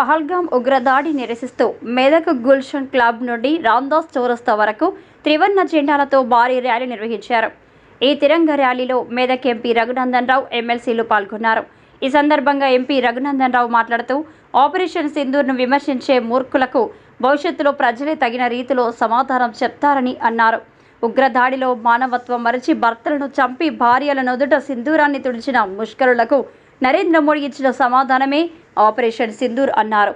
పహల్గాం ఉగ్రదాడి నిరసిస్తూ మెదక్ గుల్షన్ క్లబ్ నుండి రామ్దాస్ చౌరస్తా వరకు త్రివర్ణ జెండాలతో భారీ ర్యాలీ నిర్వహించారు. ఈ తిరంగ ర్యాలీలో మెదక్ ఎంపీ రఘునందన్ రావు ఎమ్మెల్సీలు పాల్గొన్నారు. ఈ సందర్భంగా ఎంపీ రఘునందన్ రావు మాట్లాడుతూ ఆపరేషన్ సింధూర్ను విమర్శించే మూర్ఖులకు భవిష్యత్తులో ప్రజలే తగిన రీతిలో సమాధానం చెప్తారని అన్నారు. ఉగ్రదాడిలో మానవత్వం మరచి భర్తలను చంపి భార్యల నుదుట సింధూరాన్ని తుడిచిన ముష్కరులకు నరేంద్ర మోడీ ఇచ్చిన సమాధానమే ఆపరేషన్ సింధూర్ అన్నారు.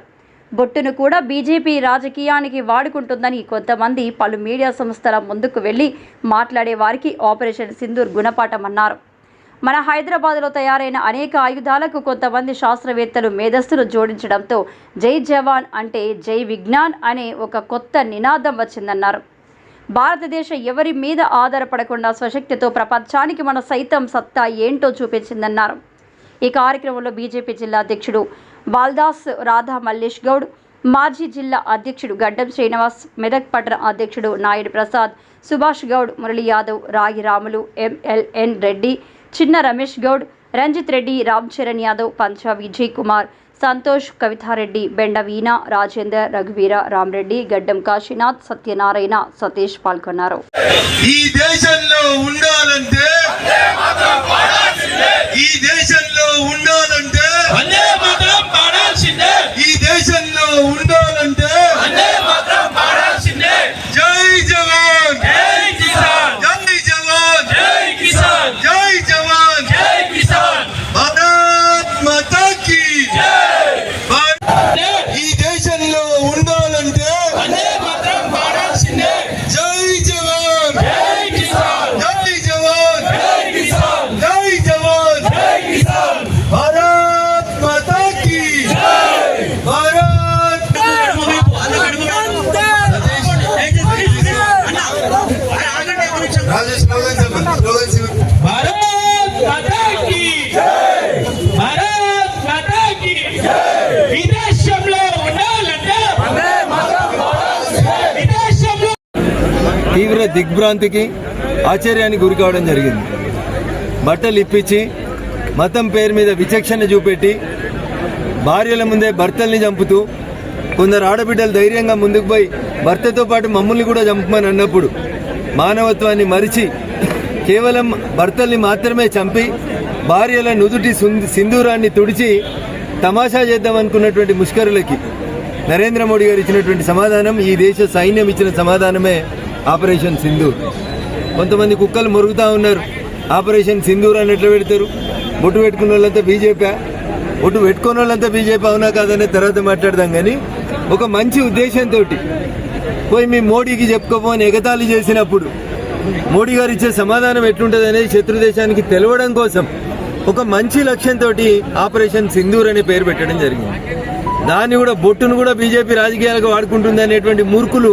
బొట్టును కూడా బీజేపీ రాజకీయానికి వాడుకుంటుందని కొంతమంది పలు మీడియా సంస్థల ముందుకు వెళ్ళి మాట్లాడే వారికి ఆపరేషన్ సింధూర్ గుణపాఠం అన్నారు మన హైదరాబాద్లో తయారైన అనేక ఆయుధాలకు కొంతమంది శాస్త్రవేత్తలు మేధస్సును జోడించడంతో జై జవాన్ అంటే జై విజ్ఞాన్ అనే ఒక కొత్త నినాదం వచ్చిందన్నారు. భారతదేశం ఎవరి మీద ఆధారపడకుండా స్వశక్తితో ప్రపంచానికి మన సైతం సత్తా ఏంటో చూపించిందన్నారు. ఈ కార్యక్రమంలో బీజేపీ జిల్లా అధ్యక్షుడు బాల్దాస్ రాధా మల్లేష్ గౌడ్ మాజీ జిల్లా అధ్యక్షుడు గడ్డం శ్రీనివాస్ మెదక్ పట్టణ అధ్యక్షుడు నాయుడు ప్రసాద్ సుభాష్ గౌడ్ మురళీ యాదవ్ రాగి రాములు ఎంఎల్ఎన్ రెడ్డి చిన్న రమేష్ గౌడ్ రంజిత్ రెడ్డి రామ్ చరణ్ యాదవ్ పంచా విజయ్ కుమార్ సంతోష్ కవితారెడ్డి బెండ వీణ రాజేందర్ రఘువీర రామరెడ్డి గడ్డం కాశీనాథ్ సత్యనారాయణ సతీష్ పాల్గొన్నారు. ఈ దేశంలో ఉండాలంటే తీవ్ర దిగ్భ్రాంతికి ఆశ్చర్యానికి గురి కావడం జరిగింది. బట్టలు ఇప్పించి మతం పేరు మీద విచక్షణ చూపెట్టి భార్యల ముందే భర్తల్ని చంపుతూ కొందరు ఆడబిడ్డలు ధైర్యంగా ముందుకు పోయి భర్తతో పాటు మమ్మల్ని కూడా చంపమని అన్నప్పుడు మానవత్వాన్ని మరిచి కేవలం భర్తల్ని మాత్రమే చంపి భార్యల నుదుటి సింధూరాన్ని తుడిచి తమాషా చేద్దాం అనుకున్నటువంటి ముష్కరులకి నరేంద్ర మోడీ గారు ఇచ్చినటువంటి సమాధానం ఈ దేశ సైన్యం ఇచ్చిన సమాధానమే ఆపరేషన్ సింధూర్. కొంతమంది కుక్కలు మొరుగుతూ ఉన్నారు. ఆపరేషన్ సింధూర్ అని ఎట్లా పెడతారు? బొట్టు పెట్టుకున్న వాళ్ళంతా బీజేపీ బొట్టు పెట్టుకున్న వాళ్ళంతా బీజేపీ అవునా కాదనే తర్వాత మాట్లాడదాం కానీ ఒక మంచి ఉద్దేశంతో పోయి మీ మోడీకి చెప్పుకోపోని ఎగతాళి చేసినప్పుడు మోడీ గారు ఇచ్చే సమాధానం ఎట్లుంటుంది అనేది శత్రు దేశానికి తెలవడం కోసం ఒక మంచి లక్ష్యంతో ఆపరేషన్ సింధూర్ అనే పేరు పెట్టడం జరిగింది. దాన్ని కూడా బొట్టును కూడా బీజేపీ రాజకీయాలకు వాడుకుంటుంది అనేటువంటి మూర్ఖులు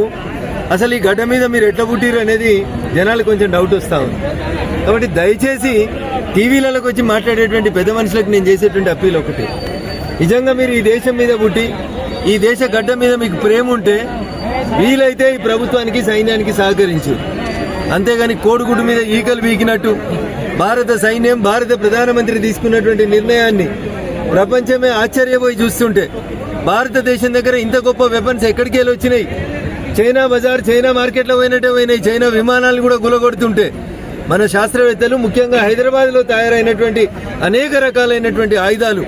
అసలు ఈ గడ్డ మీద మీరు ఎట్లా పుట్టిరు అనేది జనాలు కొంచెం డౌట్ వస్తా ఉంది. కాబట్టి దయచేసి టీవీలలోకి వచ్చి మాట్లాడేటువంటి పెద్ద మనుషులకు నేను చేసేటువంటి అప్పీల్ ఒకటి. నిజంగా మీరు ఈ దేశం మీద పుట్టి ఈ దేశ గడ్డ మీద మీకు ప్రేమ ఉంటే వీలైతే ఈ ప్రభుత్వానికి సైన్యానికి సహకరించు. అంతేగాని కోడిగుడ్డు మీద ఈకలు వీకినట్టు భారత సైన్యం భారత ప్రధానమంత్రి తీసుకున్నటువంటి నిర్ణయాన్ని ప్రపంచమే ఆశ్చర్యపోయి చూస్తుంటే భారతదేశం దగ్గర ఇంత గొప్ప వెపన్స్ ఎక్కడికి వెళ్ళి వచ్చినాయి చైనా బజార్ చైనా మార్కెట్లో పోయినట్టే పోయినాయి. చైనా విమానాలు కూడా గులగొడుతుంటే. మన శాస్త్రవేత్తలు ముఖ్యంగా హైదరాబాద్లో తయారైనటువంటి అనేక రకాలైనటువంటి ఆయుధాలు.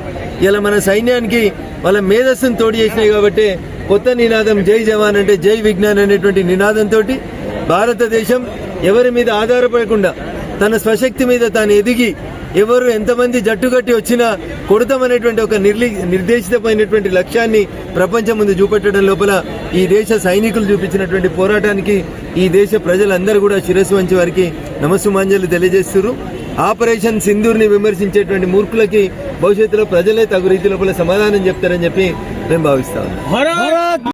ఇలా మన సైన్యానికి వాళ్ళ మేధస్సును తోడు చేసినాయి కాబట్టి కొత్త నినాదం జై జవాన్ అంటే జై విజ్ఞాన్ అనేటువంటి నినాదంతో భారతదేశం ఎవరి మీద ఆధారపడకుండా తన స్వశక్తి మీద తాను ఎదిగి ఎవరు ఎంతమంది జట్టు కట్టి వచ్చినా కొడతామనేటువంటి ఒక నిర్లి నిర్దేశితమైనటువంటి లక్ష్యాన్ని ప్రపంచం ముందు చూపెట్టడం లోపల ఈ దేశ సైనికులు చూపించినటువంటి పోరాటానికి ఈ దేశ ప్రజలందరూ కూడా శిరస్సు వంచి వారికి నమస్సుమాంజలు తెలియజేస్తున్నారు ఆపరేషన్ సింధూర్ని విమర్శించేటువంటి మూర్ఖులకి భవిష్యత్తులో ప్రజలే తగు రీతి లోపల సమాధానం చెప్తారని చెప్పి మేము భావిస్తాము